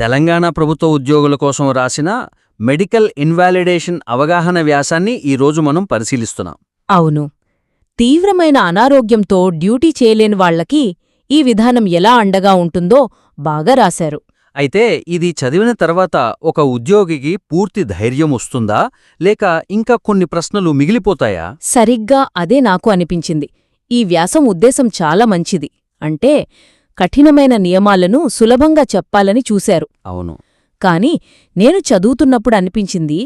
తెలంగాణ ప్రభుత్వ ఉద్యోగుల కోసం రాసిన మెడికల్ ఇన్వాలిడేషన్ అవగాహన వ్యాసాన్ని ఈరోజు మనం పరిశీలిస్తున్నాం. అవును. తీవ్రమైన అనారోగ్యంతో డ్యూటీ చేయలేని వాళ్ళకి ఈ విధానం ఎలా అండగా ఉంటుందో బాగా రాశారు. అయితే ఇది చదివిన తర్వాత ఒక ఉద్యోగికి పూర్తి ధైర్యం వస్తుందా? లేక ఇంకా కొన్ని ప్రశ్నలు మిగిలిపోతాయా? సరిగ్గా అదే నాకు అనిపించింది. ఈ వ్యాసం ఉద్దేశం చాలా మంచిది. అంటే కఠినమైన నియమాలను సులభంగా చెప్పాలని చూశారు. అవును. కాని నేను చదువుతున్నప్పుడు అనిపించింది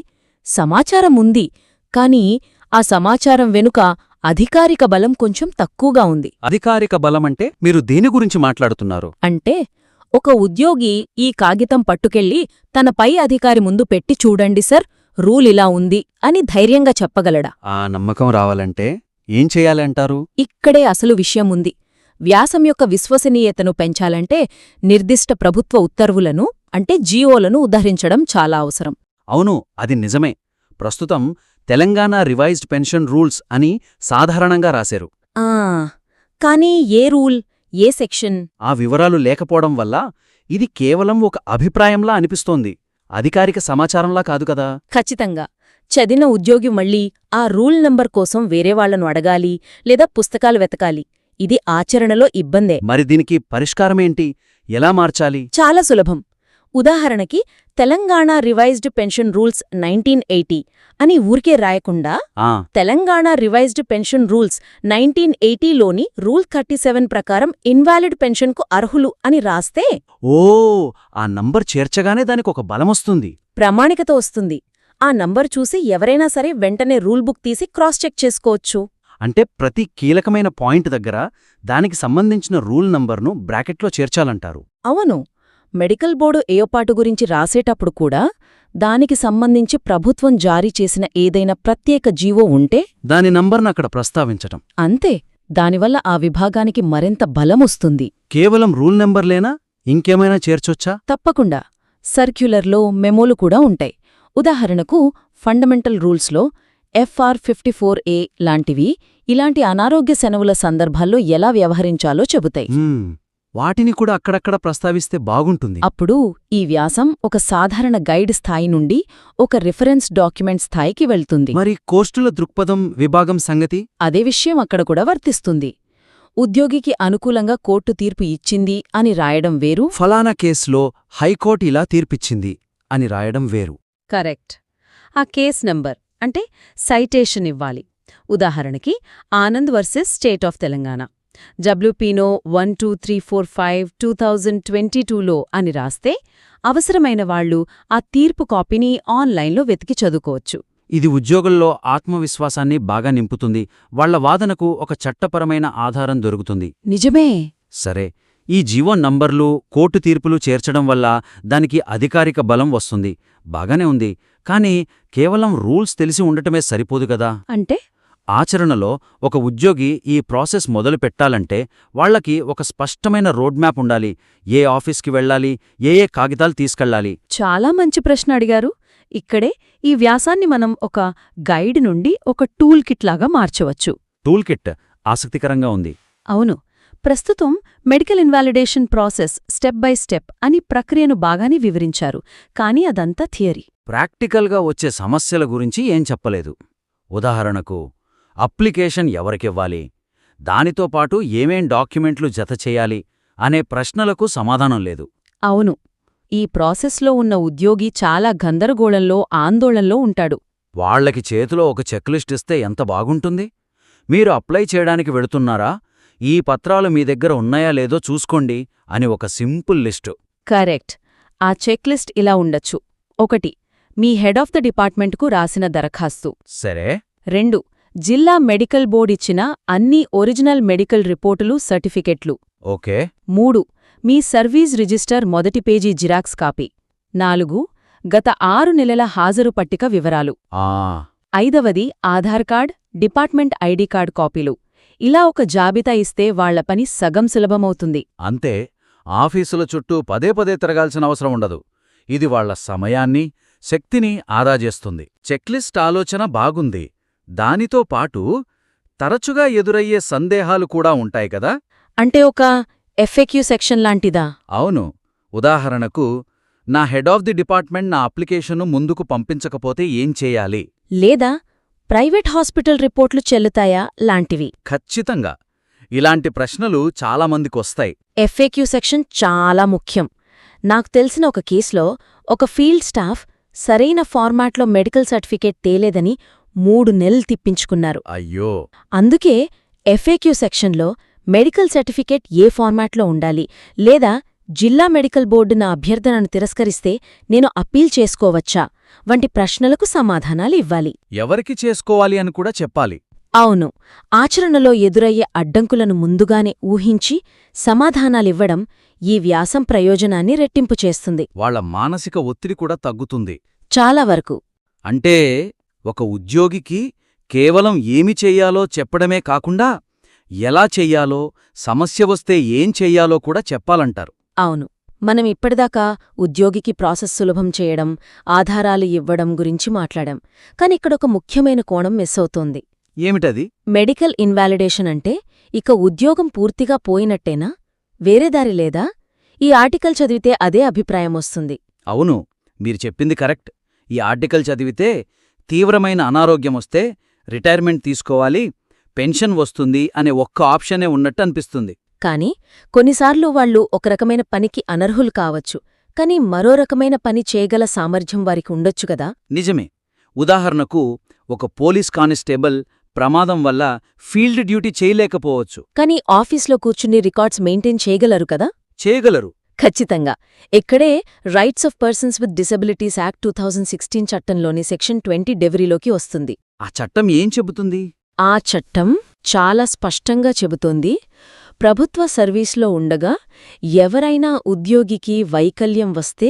సమాచారం ఉంది కాని ఆ సమాచారం వెనుక అధికారిక బలం కొంచెం తక్కువగా ఉంది. అధికారిక బలమంటే మీరు దేని గురించి మాట్లాడుతున్నారు? అంటే ఒక ఉద్యోగి ఈ కాగితం పట్టుకెళ్ళి తన పై అధికారి ముందు పెట్టి చూడండి సర్ రూల్ ఇలా ఉంది అని ధైర్యంగా చెప్పగలడా? ఆ నమ్మకం రావాలంటే ఏం చేయాలంటారు? ఇక్కడే అసలు విషయం ఉంది. వ్యాసం యొక్క విశ్వసనీయతను పెంచాలంటే నిర్దిష్ట ప్రభుత్వ ఉత్తర్వులను అంటే జీవోలను ఉద్ధరించడం చాలా అవసరం. అవును అది నిజమే. ప్రస్తుతం తెలంగాణ రివైజ్డ్ పెన్షన్ రూల్స్ అని సాధారణంగా రాశారు. కానీ ఏ రూల్ ఏ సెక్షన్? ఆ వివరాలు లేకపోవడం వల్ల ఇది కేవలం ఒక అభిప్రాయంలా అనిపిస్తోంది. అధికారిక సమాచారంలా కాదు కదా? ఖచ్చితంగా. చదివిన ఉద్యోగి మళ్ళీ ఆ రూల్ నంబర్ కోసం వేరే వాళ్ళను అడగాలి లేదా పుస్తకాలు వెతకాలి. ఇది ఆచరణలో ఇబ్బందే. మరి దీనికి పరిష్కారమేంటి? ఎలా మార్చాలి? చాలా సులభం. ఉదాహరణకి Telangana revised pension rules nineteen eighty అని ఊరికే రాయకుండా ఆ. Telangana revised pension rules nineteen ఎయిటీలోని rule thirty seven ప్రకారం ఇన్వాలిడ్ పెన్షన్కు అర్హులు అని రాస్తే? ఓ ఆ నంబర్ చేర్చగానే దానికి ఒక బలమొస్తుంది ప్రామాణికత వస్తుంది. ఆ నంబర్ చూసి ఎవరైనా సరే వెంటనే రూల్ బుక్ తీసి క్రాస్ చెక్ చేసుకోవచ్చు. అంటే ప్రతి కీలకమైన పాయింట్ దగ్గర దానికి సంబంధించిన రూల్ నంబర్ను బ్రాకెట్లో చేర్చాలంటారు. అవును. మెడికల్ బోర్డు ఏర్పాటు గురించి రాసేటప్పుడు కూడా దానికి సంబంధించి ప్రభుత్వం జారీ చేసిన ఏదైనా ప్రత్యేక జీవో ఉంటే? దాని నంబర్ను అక్కడ ప్రస్తావించటం. అంతే. దానివల్ల ఆ విభాగానికి మరింత బలమొస్తుంది కేవలం రూల్ నెంబర్లేనా? ఇంకేమైనా చేర్చొచ్చా? తప్పకుండా. సర్క్యులర్లో మెమోలు కూడా ఉంటాయి. ఉదాహరణకు ఫండమెంటల్ రూల్స్లో ఎఫ్ఆర్ ఫిఫ్టీ ఫోర్ ఏ లాంటివి ఇలాంటి అనారోగ్య సెలవుల సందర్భాల్లో ఎలా వ్యవహరించాలో చెబుతాయి. వాటిని కూడా అక్కడక్కడ ప్రస్తావిస్తే బాగుంటుంది. అప్పుడు ఈ వ్యాసం ఒక సాధారణ గైడ్ స్థాయి నుండి ఒక రిఫరెన్స్ డాక్యుమెంట్ స్థాయికి వెళ్తుంది. మరి కోస్టుల దృక్పథం విభాగం సంగతి? అదే విషయం అక్కడ కూడా వర్తిస్తుంది. ఉద్యోగికి అనుకూలంగా కోర్టు తీర్పు ఇచ్చింది అని రాయడం వేరు. ఫలానా కేసులో హైకోర్టు ఇలా తీర్పిచ్చింది అని రాయడం వేరు. కరెక్ట్. ఆ కేస్ నంబర్ అంటే సైటేషన్ ఇవ్వాలి. ఉదాహరణకి Anand versus state of Telangana. డబ్ల్యూపీనో one two three four five two thousand twenty టూలో అని రాస్తే అవసరమైన వాళ్ళు ఆ తీర్పు కాపీని ఆన్లైన్లో వెతికి చదువుకోవచ్చు. ఇది ఉద్యోగుల్లో ఆత్మవిశ్వాసాన్ని బాగా నింపుతుంది. వాళ్ళ వాదనకు ఒక చట్టపరమైన ఆధారం దొరుకుతుంది. నిజమే. సరే ఈ జీవో నంబర్లు కోర్టు తీర్పులు చేర్చడం వల్ల దానికి అధికారిక బలం వస్తుంది. బాగానే ఉంది. కానీ కేవలం రూల్స్ తెలిసి ఉండటమే సరిపోదు కదా. అంటే? ఆచరణలో ఒక ఉద్యోగి ఈ ప్రాసెస్ మొదలు పెట్టాలంటే వాళ్ళకి ఒక స్పష్టమైన రోడ్ మ్యాప్ ఉండాలి. ఏ ఆఫీస్కి వెళ్ళాలి ఏ ఏ కాగితాలు తీసుకెళ్ళాలి. చాలా మంచి ప్రశ్న అడిగారు. ఇక్కడే ఈ వ్యాసాన్ని మనం ఒక గైడ్ నుండి ఒక టూల్ కిట్ లాగా మార్చవచ్చు. టూల్ కిట్ ఆసక్తికరంగా ఉంది. అవును. ప్రస్తుతం medical invalidation process step by step అని ప్రక్రియను బాగానే వివరించారు కానీ అదంతా థియరీ. ప్రాక్టికల్గా వచ్చే సమస్యల గురించి ఏం చెప్పలేదు. ఉదాహరణకు అప్లికేషన్ ఎవరికివ్వాలి? దానితో పాటు ఏమేం డాక్యుమెంట్లు జతచేయాలి అనే ప్రశ్నలకు సమాధానం లేదు. అవును ఈ ప్రాసెస్లో ఉన్న ఉద్యోగి చాలా గందరగోళంలో ఆందోళనలో ఉంటాడు. వాళ్ళకి చేతిలో ఒక చెక్లిస్ట్ ఇస్తే ఎంత బాగుంటుంది? మీరు అప్లై చేయడానికి వెళుతున్నారా? ఈ పత్రాలు మీ దగ్గర ఉన్నాయా లేదో చూసుకోండి అని ఒక సింపుల్ లిస్టు. కరెక్ట్. ఆ చెక్లిస్ట్ ఇలా ఉండొచ్చు. ఒకటి మీ హెడ్ ఆఫ్ ద డిపార్ట్మెంట్కు రాసిన దరఖాస్తు. సరే. రెండు జిల్లా మెడికల్ బోర్డ్ ఇచ్చిన అన్ని ఒరిజినల్ మెడికల్ రిపోర్టులు సర్టిఫికెట్లు. ఓకే. మూడు మీ సర్వీస్ రిజిస్టర్ మొదటి పేజీ జిరాక్స్ కాపీ. నాలుగు గత ఆరు నెలల హాజరు పట్టిక వివరాలు. ఆ. ఐదవది Aadhaar card department ID card కాపీలు. ఇలా ఒక జాబితా ఇస్తే వాళ్ళ పని సగం సులభమవుతుంది. అంతే ఆఫీసుల చుట్టూ పదే పదే తిరగాల్సిన అవసరం ఉండదు. ఇది వాళ్ళ సమయాన్ని శక్తిని ఆదా చేస్తుంది. చెక్లిస్ట్ ఆలోచన బాగుంది. దానితో పాటు తరచుగా ఎదురయ్యే సందేహాలు కూడా ఉంటాయి కదా? అంటే ఒక ఎఫ్ఎక్యూ సెక్షన్ లాంటిదా? అవును. ఉదాహరణకు నా హెడ్ ఆఫ్ ది డిపార్ట్మెంట్ నా అప్లికేషన్ను ముందుకు పంపించకపోతే ఏం చేయాలి? లేదా ప్రైవేట్ హాస్పిటల్ రిపోర్ట్లు చెల్లుతాయా లాంటివి? ఖచ్చితంగా. ఇలాంటి ప్రశ్నలు చాలామందికొస్తాయి ఎఫ్ఏక్యూ సెక్షన్ చాలా ముఖ్యం. నాకు తెలిసిన ఒక కేసులో ఒక ఫీల్డ్ స్టాఫ్ సరైన ఫార్మాట్లో మెడికల్ సర్టిఫికేట్ తేలేదని మూడు నెలలు తిప్పించుకున్నారు. అయ్యో! అందుకే ఎఫ్ఏక్యూ సెక్షన్లో మెడికల్ సర్టిఫికేట్ ఏ ఫార్మాట్లో ఉండాలి లేదా జిల్లా మెడికల్ బోర్డు నా అభ్యర్థనను తిరస్కరిస్తే నేను అప్పీల్ చేసుకోవచ్చా? వంటి ప్రశ్నలకు సమాధానాలు ఇవ్వాలి. ఎవరికి చేసుకోవాలి అని కూడా చెప్పాలి. అవును. ఆచరణలో ఎదురయ్యే అడ్డంకులను ముందుగానే ఊహించి సమాధానాలివ్వడం ఈ వ్యాసం ప్రయోజనాన్ని రెట్టింపు చేస్తుంది. వాళ్ళ మానసిక ఒత్తిడి కూడా తగ్గుతుంది. చాలా వరకు. అంటే ఒక ఉద్యోగికి కేవలం ఏమి చెయ్యాలో చెప్పడమే కాకుండా ఎలా చెయ్యాలో సమస్య వస్తే ఏం చెయ్యాలో కూడా చెప్పాలంటారు. అవును. మనం ఇప్పటిదాకా ఉద్యోగికి ప్రాసెస్ సులభం చేయడం ఆధారాలు ఇవ్వడం గురించి మాట్లాడాం. కాని ఇక్కడొక ముఖ్యమైన కోణం మిస్ అవుతోంది. ఏమిటది? మెడికల్ ఇన్వాలిడేషన్ అంటే ఇక ఉద్యోగం పూర్తిగా పోయినట్టేనా? వేరే దారి లేదా? ఈ ఆర్టికల్ చదివితే అదే అభిప్రాయం వస్తుంది. అవును మీరు చెప్పింది కరెక్ట్. ఈ ఆర్టికల్ చదివితే తీవ్రమైన అనారోగ్యమొస్తే రిటైర్మెంట్ తీసుకోవాలి పెన్షన్ వస్తుంది అనే ఒక్క ఆప్షనే ఉన్నట్టు అనిపిస్తుంది. కాని కొన్నిసార్లు వాళ్ళు ఒక రకమైన పనికి అనర్హులు కావచ్చు. కాని మరో రకమైన పని చేయగల సామర్థ్యం వారికి ఉండొచ్చు కదా? నిజమే. ఉదాహరణకు ఒక పోలీస్ కానిస్టేబుల్ ప్రమాదం వల్ల ఫీల్డ్ డ్యూటీ చేయలేకపోవచ్చు. కాని ఆఫీస్లో కూర్చుని రికార్డ్స్ మెయింటైన్ చేయగలరు కదా? చేయగలరు. ఖచ్చితంగా. ఇక్కడే rights of persons with disabilities act two thousand sixteen చట్టంలోని సెక్షన్ ట్వంటీ డెవరీలోకి వస్తుంది. ఆ చట్టం ఏం చెబుతుంది? ఆ చట్టం చాలా స్పష్టంగా చెబుతోంది. ప్రభుత్వ సర్వీస్లో ఉండగా ఎవరైనా ఉద్యోగికి వైకల్యం వస్తే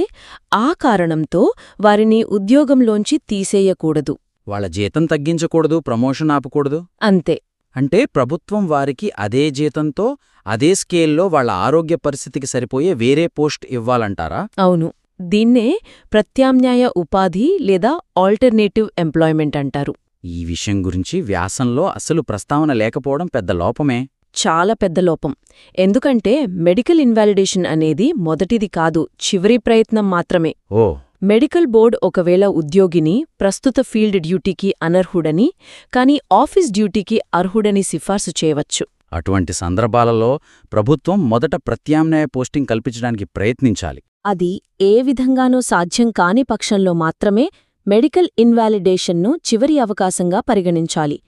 ఆ కారణంతో వారిని ఉద్యోగంలోంచి తీసేయకూడదు. వాళ్ళ జీతం తగ్గించకూడదు ప్రమోషన్ ఆపకూడదు? అంతే. అంటే ప్రభుత్వం వారికి అదే జీతంతో అదే స్కేల్లో వాళ్ళ ఆరోగ్య పరిస్థితికి సరిపోయే వేరే పోస్ట్ ఇవ్వాలంటారా? అవును. దీన్నే ప్రత్యామ్నాయ ఉపాధి లేదా ఆల్టర్నేటివ్ ఎంప్లాయ్మెంట్ అంటారు. ఈ విషయం గురించి వ్యాసంలో అసలు ప్రస్తావన లేకపోవడం పెద్ద లోపమే. చాలా పెద్ద లోపం. ఎందుకంటే మెడికల్ ఇన్వాలిడేషన్ అనేది మొదటిది కాదు చివరి ప్రయత్నం మాత్రమే. ఓ. మెడికల్ బోర్డ్ ఒకవేళ ఉద్యోగిని ప్రస్తుత ఫీల్డ్ డ్యూటీకి అనర్హుడని కానీ ఆఫీస్ డ్యూటీకి అర్హుడని సిఫార్సు చేయవచ్చు. అటువంటి సందర్భాలలో ప్రభుత్వం మొదట ప్రత్యామ్నాయ పోస్టింగ్ కల్పించడానికి ప్రయత్నించాలి. అది ఏ విధంగానూ సాధ్యం కాని పక్షంలో మాత్రమే మెడికల్ ఇన్వాలిడేషన్ను చివరి అవకాశంగా పరిగణించాలి.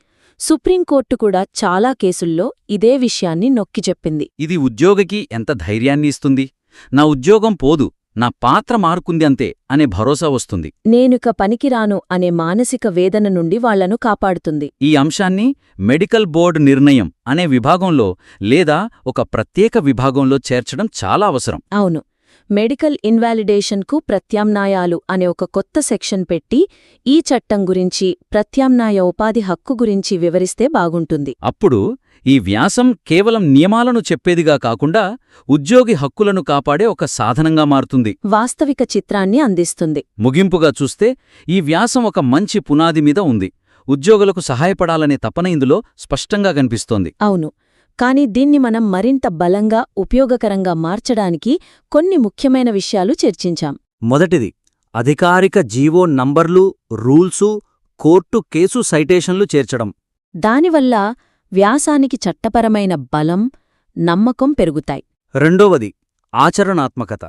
సుప్రీంకోర్టు కూడా చాలా కేసుల్లో ఇదే విషయాన్ని నొక్కి చెప్పింది. ఇది ఉద్యోగికి ఎంత ధైర్యాన్ని ఇస్తుంది? నా ఉద్యోగం పోదు నా పాత్ర మారుకుంది అంతే అనే భరోసా వస్తుంది. నేనుక పనికిరాను అనే మానసిక వేదన నుండి వాళ్ళను కాపాడుతుంది. ఈ అంశాన్ని మెడికల్ బోర్డు నిర్ణయం అనే విభాగంలో లేదా ఒక ప్రత్యేక విభాగంలో చేర్చడం చాలా అవసరం. అవును. మెడికల్ ఇన్వాలిడేషన్కు ప్రత్యామ్నాయాలు అనే ఒక కొత్త సెక్షన్ పెట్టి ఈ చట్టం గురించి ప్రత్యామ్నాయ ఉపాధి హక్కు గురించి వివరిస్తే బాగుంటుంది. అప్పుడు ఈ వ్యాసం కేవలం నియమాలను చెప్పేదిగా కాకుండా ఉద్యోగి హక్కులను కాపాడే ఒక సాధనంగా మారుతుంది. వాస్తవిక చిత్రాన్ని అందిస్తుంది. ముగింపుగా చూస్తే ఈ వ్యాసం ఒక మంచి పునాది మీద ఉంది. ఉద్యోగులకు సహాయపడాలనే తపన ఇందులో స్పష్టంగా కనిపిస్తోంది. అవును. కాని దీన్ని మనం మరింత బలంగా ఉపయోగకరంగా మార్చడానికి కొన్ని ముఖ్యమైన విషయాలు చర్చించాం. మొదటిది అధికారిక జీవో నంబర్లు రూల్సు కోర్టు కేసు సైటేషన్లు చేర్చడం. దానివల్ల వ్యాసానికి చట్టపరమైన బలం నమ్మకం పెరుగుతాయి. రెండోవది ఆచరణాత్మకత.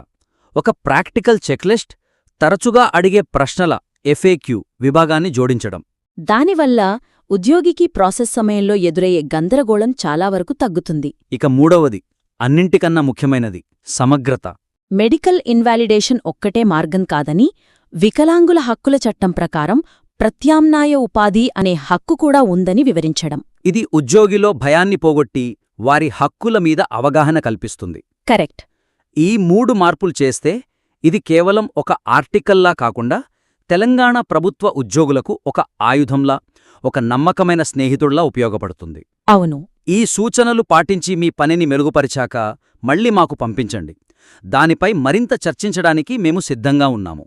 ఒక ప్రాక్టికల్ చెక్లిస్ట్ తరచుగా అడిగే ప్రశ్నల ఎఫ్ఏక్యూ విభాగాన్ని జోడించడం. దానివల్ల ఉద్యోగికి ప్రాసెస్ సమయంలో ఎదురయ్యే గందరగోళం చాలా వరకు తగ్గుతుంది. ఇక మూడవది అన్నింటికన్నా ముఖ్యమైనది సమగ్రత. మెడికల్ ఇన్వాలిడేషన్ ఒక్కటే మార్గం కాదని వికలాంగుల హక్కుల చట్టం ప్రకారం ప్రత్యామ్నాయ ఉపాధి అనే హక్కు కూడా ఉందని వివరించడం. ఇది ఉద్యోగిలో భయాన్ని పోగొట్టి వారి హక్కుల మీద అవగాహన కల్పిస్తుంది. కరెక్ట్. ఈ మూడు మార్పులు చేస్తే ఇది కేవలం ఒక ఆర్టికల్లా కాకుండా తెలంగాణ ప్రభుత్వ ఉద్యోగులకు ఒక ఆయుధంలా ఒక నమ్మకమైన స్నేహితుల్లా ఉపయోగపడుతుంది. అవును. ఈ సూచనలు పాటించి మీ పనిని మెరుగుపరిచాక మళ్ళీ మాకు పంపించండి. దానిపై మరింత చర్చించడానికి మేము సిద్ధంగా ఉన్నాము.